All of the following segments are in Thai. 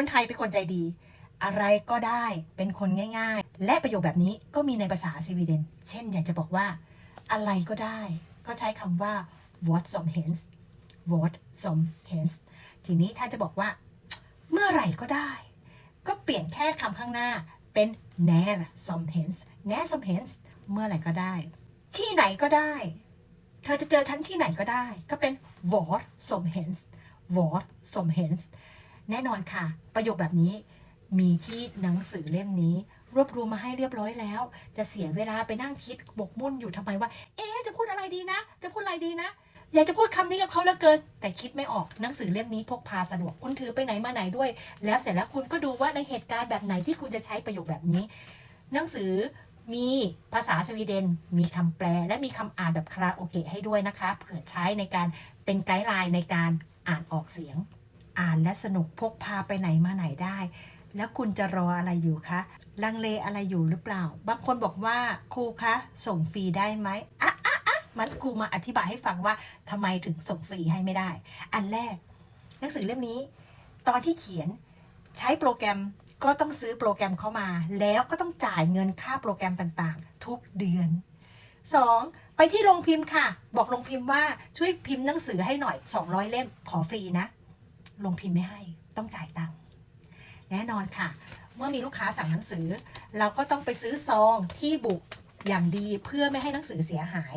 คนไทยเป็นคนใจดี อะไรก็ได้เป็นคนง่าย ๆ และประโยคแบบนี้ก็มีในภาษาสวีเดน เช่น อยากจะบอกว่า อะไรก็ได้ ก็ใช้คำว่า what some hens what some hens ทีนี้ถ้าจะบอกว่า เมื่อไหร่ก็ได้ ก็เปลี่ยนแค่คำข้างหน้าเป็น när som helst när som helst เมื่อไหร่ก็ได้ ที่ไหนก็ได้ เธอจะเจอฉันที่ไหนก็ได้ ก็เป็น var som helst var som helst แน่นอนค่ะ ประโยคแบบนี้มีที่หนังสือเล่มนี้ รวบรวมมาให้เรียบร้อยแล้ว จะเสียเวลาไปนั่งคิดบกมุ่นอยู่ทำไมว่า เอ๊จะพูดอะไรดีนะ จะพูดอะไรดีนะ อยากจะพูดคำนี้กับเขาเหลือเกิน แต่คิดไม่ออกหนังสือเล่มนี้พกพาสะดวกคุณถือไปไหนมาไหนด้วย แล้วเสร็จแล้วคุณก็ดูว่าในเหตุการณ์แบบไหนที่คุณจะใช้ประโยคแบบนี้ หนังสือมีภาษาสวีเดน มีคำแปล และมีคำอ่านแบบคาราโอเกะให้ด้วยนะคะ เผื่อใช้ในการเป็นไกด์ไลน์ในการอ่านออกเสียง อ่านและสนุกพกพาไปไหนมาไหนได้ แล้วคุณจะรออะไรอยู่คะ ลังเลอะไรอยู่หรือเปล่า บางคนบอกว่าครูคะส่งฟรีได้ไหมอะอะอะมันครูมาอธิบายให้ฟังว่าทำไมถึงส่งฟรีให้ไม่ได้ อันแรก หนังสือเล่มนี้ ตอนที่เขียนใช้โปรแกรมก็ต้องซื้อโปรแกรมเข้ามา แล้วก็ต้องจ่ายเงินค่าโปรแกรมต่างๆ ทุกเดือน 2. ไปที่โรงพิมพ์ค่ะ บอกโรงพิมพ์ว่าช่วยพิมพ์หนังสือให้หน่อย 200 เล่มขอฟรีนะ โรงพิมพ์ไม่ให้ต้องจ่ายตังค์แน่นอนค่ะ เมื่อมีลูกค้าสั่งหนังสือ เราก็ต้องไปซื้อซองที่บุกอย่างดีเพื่อไม่ให้หนังสือเสียหาย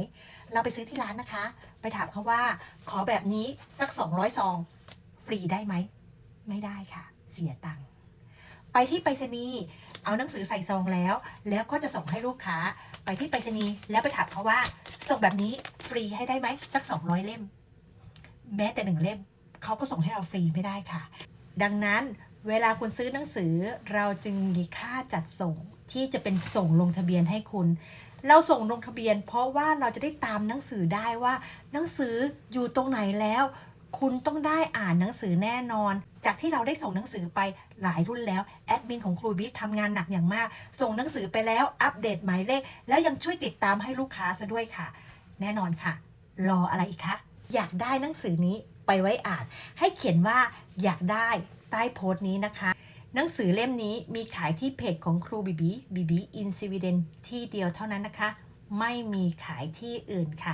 เราไปซื้อที่ร้านนะคะ ไปถามเขาว่าขอแบบนี้สัก 200 ซอง ฟรีได้ไหม ไม่ได้ค่ะ เสียตังค์ไปที่ไปรษณีย์เอาหนังสือใส่ซองแล้ว แล้วก็จะส่งให้ลูกค้า ไปที่ไปรษณีย์แล้วไปถามเขาว่า ส่งแบบนี้ฟรีให้ได้ไหมสัก 200 เล่ม แม้แต่หนึ่งเล่ม เขาก็ส่งให้เราฟรีไม่ได้ค่ะ ดังนั้นเวลาคุณซื้อหนังสือเราจึงมีค่าจัดส่งที่จะเป็นส่งลงทะเบียนให้คุณ เราส่งลงทะเบียน เพราะว่าเราจะได้ตามหนังสือได้ว่า หนังสืออยู่ตรงไหนแล้ว คุณต้องได้อ่านหนังสือแน่นอน จากที่เราได้ส่งหนังสือไปหลายรุ่นแล้วแอดมินของครูบิ๊กทำงานหนักอย่างมาก ส่งหนังสือไปแล้วอัปเดตหมายเลข แล้วยังช่วยติดตามให้ลูกค้าซะด้วยค่ะ แน่นอนค่ะ รออะไรอีกคะ อยากได้หนังสือนี้ไปไว้อ่าน ให้เขียนว่าอยากได้ใต้โพสต์นี้นะคะ หนังสือเล่มนี้มีขายที่เพจของครูบีบีบีบีอินสวีเดนที่เดียวเท่านั้นนะคะ ไม่มีขายที่อื่นค่ะ